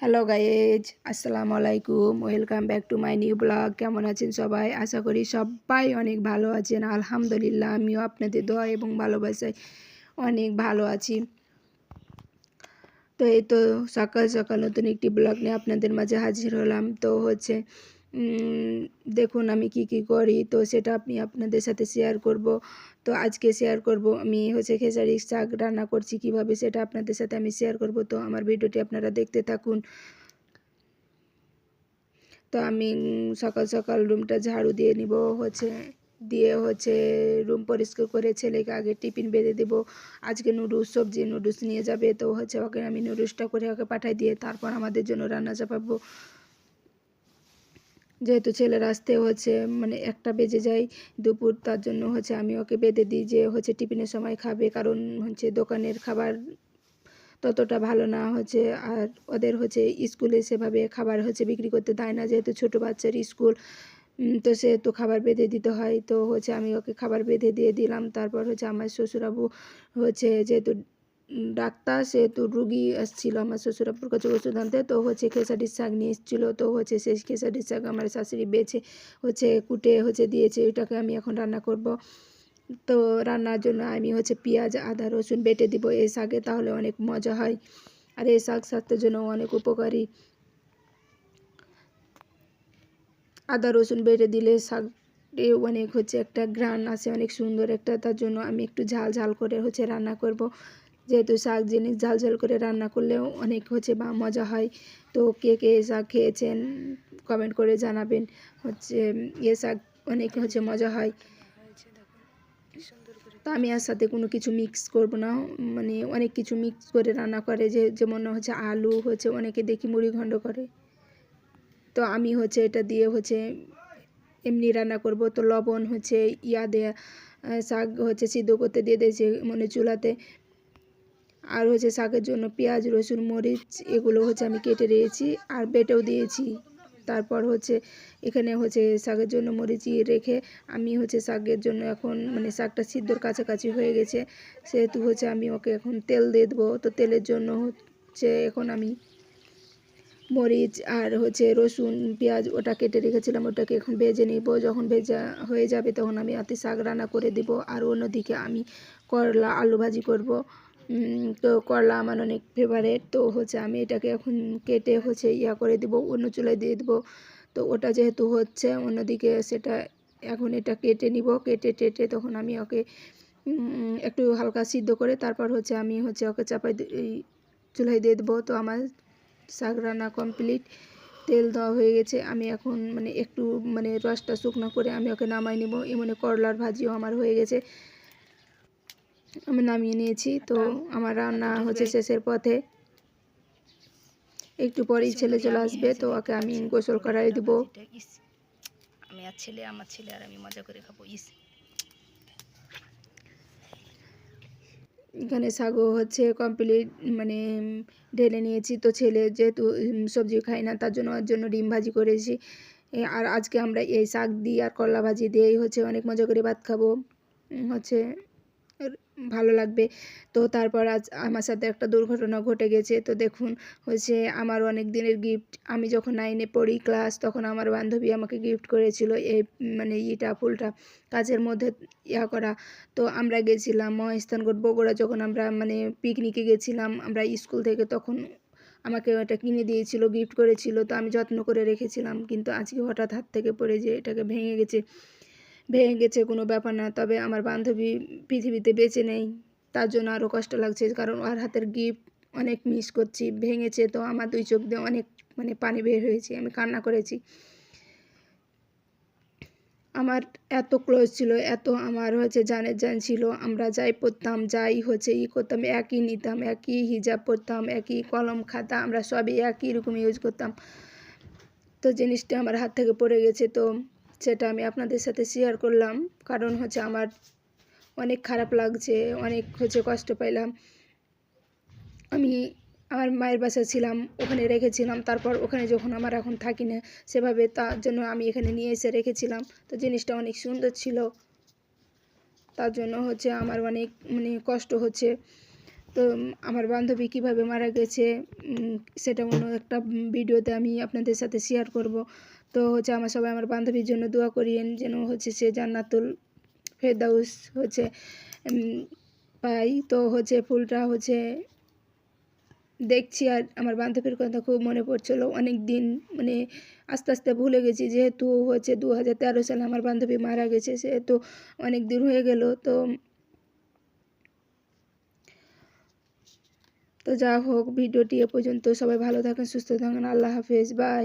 Hello guys আসসালামু আলাইকুম welcome back to my new blog কেমন আছেন সবাই? আশা করি সবাই অনেক ভালো আছেন। আলহামদুলিল্লাহ, আমিও আপনাদের দোয়া এবং ভালোবাসায় অনেক ভালো আছি। তো এই তো সকাল সকাল নতুন একটি ব্লগ নিয়ে আপনাদের মাঝে হাজির হলাম। তো হচ্ছে দেখুন আমি কি কি করি, তো সেটা আমি আপনাদের সাথে শেয়ার করব। তো আজকে শেয়ার করব আমি হচ্ছে খেসারি শাক রান্না করছি কীভাবে সেটা আপনাদের সাথে আমি শেয়ার করব। তো আমার ভিডিওটি আপনারা দেখতে থাকুন। তো আমি সকাল সকাল রুমটা ঝাড়ু দিয়ে নিব, হচ্ছে দিয়ে হচ্ছে রুম পরিষ্কার করে ছেলেকে আগে টিফিন বেঁধে দেব। আজকে নুডলস সবজি নুডলস নিয়ে যাবে, তো হচ্ছে ওকে আমি নুডলসটা করে ওকে পাঠাই দিয়ে তারপর আমাদের জন্য রান্না চাপাবো। যেহেতু ছেলের আসতে হচ্ছে মানে একটা বেজে যায় দুপুর, তার জন্য হচ্ছে আমি ওকে বেঁধে দিই যে হচ্ছে টিফিনের সময় খাবে, কারণ হচ্ছে দোকানের খাবার ততটা ভালো না হচ্ছে। আর ওদের হচ্ছে স্কুলে সেভাবে খাবার হচ্ছে বিক্রি করতে দেয় না, যেহেতু ছোটো বাচ্চার স্কুল তো সেহেতু খাবার বেঁধে দিতে হয়। তো হচ্ছে আমি ওকে খাবার বেঁধে দিয়ে দিলাম। তারপর হচ্ছে আমার শ্বশুরাবু হচ্ছে যেহেতু ডাক্তার সেহেতু রুগী আসছিল আমার শ্বশুরাপুর কাছে ওষুধ আনতে, তো হচ্ছে খেসারির শাক নিয়ে এসেছিল, তো হচ্ছে সেই খেসারির শাক আমার শাশুড়ি বেছে, হচ্ছে কুটে, হচ্ছে দিয়েছে ওইটাকে আমি এখন রান্না করব। তো রান্নার জন্য আমি হচ্ছে পেঁয়াজ, আদা, রসুন বেটে দিব এই শাকে, তাহলে অনেক মজা হয়। আর এই শাক স্বাস্থ্যের জন্য অনেক উপকারী। আদা, রসুন বেটে দিলে শাক অনেক হচ্ছে একটা গ্রান আসে, অনেক সুন্দর একটা, তার জন্য আমি একটু ঝাল ঝাল করে হচ্ছে রান্না করব। যেহেতু শাক জিনিস ঝাল ঝাল করে রান্না করলেও অনেক হচ্ছে বা মজা হয়। তো কে কে এ শাক খেয়েছেন কমেন্ট করে জানাবেন। হচ্ছে এ শাক অনেক হচ্ছে মজা হয়। তো আমি আর সাথে কোনো কিছু মিক্স করব না। মানে অনেক কিছু মিক্স করে রান্না করে। যে যেমন হচ্ছে আলু হচ্ছে অনেকে দেখি মুড়ি ঘণ্ট করে। তো আমি হচ্ছে এটা দিয়ে হচ্ছে এমনি রান্না করব। তো লবণ হচ্ছে ইয়া দেয়া শাক হচ্ছে সিদ্ধ করতে দিয়ে দিয়েছে মানে চুলাতে। আর হচ্ছে শাকের জন্য পেঁয়াজ, রসুন, মরিচ, এগুলো হচ্ছে আমি কেটে দিয়েছি আর বেটেও দিয়েছি। তারপর হচ্ছে এখানে হচ্ছে শাকের জন্য মরিচ ইয়ে রেখে আমি হচ্ছে শাকের জন্য এখন মানে শাকটা সিদ্ধর কাছাকাছি হয়ে গেছে, সেহেতু হচ্ছে আমি ওকে এখন তেল দিয়ে দেবো। তো তেলের জন্য হচ্ছে এখন আমি মরিচ আর হচ্ছে রসুন, পেঁয়াজ ওটা কেটে রেখেছিলাম, ওটাকে এখন ভেজে নিব। যখন ভেজা হয়ে যাবে তখন আমি আতে শাক রান্না করে দিব। আর অন্যদিকে আমি করলা, আলু ভাজি করব। তো করলা আমার অনেক ফেভারেট তো হচ্ছে আমি এটাকে এখন কেটে হচ্ছে ইয়া করে দিব, অন্য চুলায় দিয়ে দেবো। তো ওটা যেহেতু হচ্ছে অন্যদিকে সেটা এখন এটা কেটে নিব, কেটে টেটে তখন আমি ওকে একটু হালকা সিদ্ধ করে তারপর হচ্ছে আমি হচ্ছে ওকে চাপাই চুলায় দিয়ে দেবো। তো আমার শাক রান্না কমপ্লিট তেল দেওয়া হয়ে গেছে। আমি এখন মানে একটু মানে রসটা শুকনো করে আমি ওকে নামাই নেব। এমনি করলার ভাজিও আমার হয়ে গেছে। আমি নামিয়ে নিয়েছি। তো আমার রান্না হচ্ছে শেষের পথে। একটু পরেই ছেলে চলে আসবে তো ওকে আমি গোসল করাই দেবো। আমি আর ছেলে আমার ছেলে আর আমি মজা করে খাব ইস। এখানে শাকও হচ্ছে কমপ্লিট মানে ঢেলে নিয়েছি। তো ছেলে যেহেতু সবজি খাই না তার জন্য ওর জন্য ডিম ভাজি করেছি। আর আজকে আমরা এই শাক দিয়ে আর করলা ভাজি দিয়েই হচ্ছে অনেক মজা করে ভাত খাব। হচ্ছে ভালো লাগবে। তো তারপর আজ আমার সাথে একটা দুর্ঘটনা ঘটে গেছে। তো দেখুন হচ্ছে আমার অনেক দিনের গিফট আমি যখন নাইনে পড়ি ক্লাস তখন আমার বান্ধবী আমাকে গিফট করেছিল এই মানে ইটা ফুলটা কাজের মধ্যে ইয়া করা। তো আমরা গেছিলাম মহেস্থানগড় বগুড়া যখন আমরা মানে পিকনিকে গেছিলাম, আমরা স্কুল থেকে তখন আমাকে এটা কিনে দিয়েছিল গিফট করেছিল। তো আমি যত্ন করে রেখেছিলাম। কিন্তু আজকে হঠাৎ হাত থেকে পড়ে যে এটাকে ভেঙে গেছে। ভেঙে গেছে, কোনো ব্যাপার না। তবে আমার বান্ধবী পৃথিবীতে বেঁচে নেই, তার জন্য আরও কষ্ট লাগছে, কারণ ওর হাতের গিফট অনেক মিস করছি, ভেঙেছে। তো আমার দুই চোখ দিয়ে অনেক মানে পানি বের হয়েছে, আমি কান্না করেছি। আমার এত ক্লোজ ছিল, এত আমার হচ্ছে জানের জান ছিল, আমরা যাই পড়তাম, যাই হচ্ছে ই করতাম, একই নিতাম, একই হিজাব পরতাম একই কলম খাতা, আমরা সবই একই রকম ইউজ করতাম। তো জিনিসটা আমার হাত থেকে পড়ে গেছে, তো সেটা আমি আপনাদের সাথে শেয়ার করলাম। কারণ হচ্ছে আমার অনেক খারাপ লাগছে, অনেক হচ্ছে কষ্ট পাইলাম। আমি আমার মায়ের বাসা ছিলাম, ওখানে রেখেছিলাম। তারপর ওখানে যখন আমার এখন থাকি না, সেভাবে তার জন্য আমি এখানে নিয়ে এসে রেখেছিলাম। তো জিনিসটা অনেক সুন্দর ছিল। তার জন্য হচ্ছে আমার অনেক মানে কষ্ট হচ্ছে। তো আমার বান্ধবী কীভাবে মারা গেছে সেটা অন্য একটা ভিডিওতে আমি আপনাদের সাথে শেয়ার করব। তো হচ্ছে আমার সবাই আমার বান্ধবীর জন্য দোয়া করিয়েন যেন হচ্ছে সে জান্নাতুল ফেরদাউস হচ্ছে পাই। তো হচ্ছে ফুলটা হচ্ছে দেখছি আর আমার বান্ধবীর কথা খুব মনে পড়ছিল। অনেক দিন মানে আস্তে আস্তে ভুলে গেছি, যেহেতু হচ্ছে দু হাজার তেরো সালে আমার বান্ধবী মারা গেছে, সেহেতু অনেক দিন হয়ে গেল। তো তো যা হোক ভিডিওটি এ পর্যন্ত। সবাই ভালো থাকেন সুস্থ থাকেন। আল্লাহ হাফেজ বাই।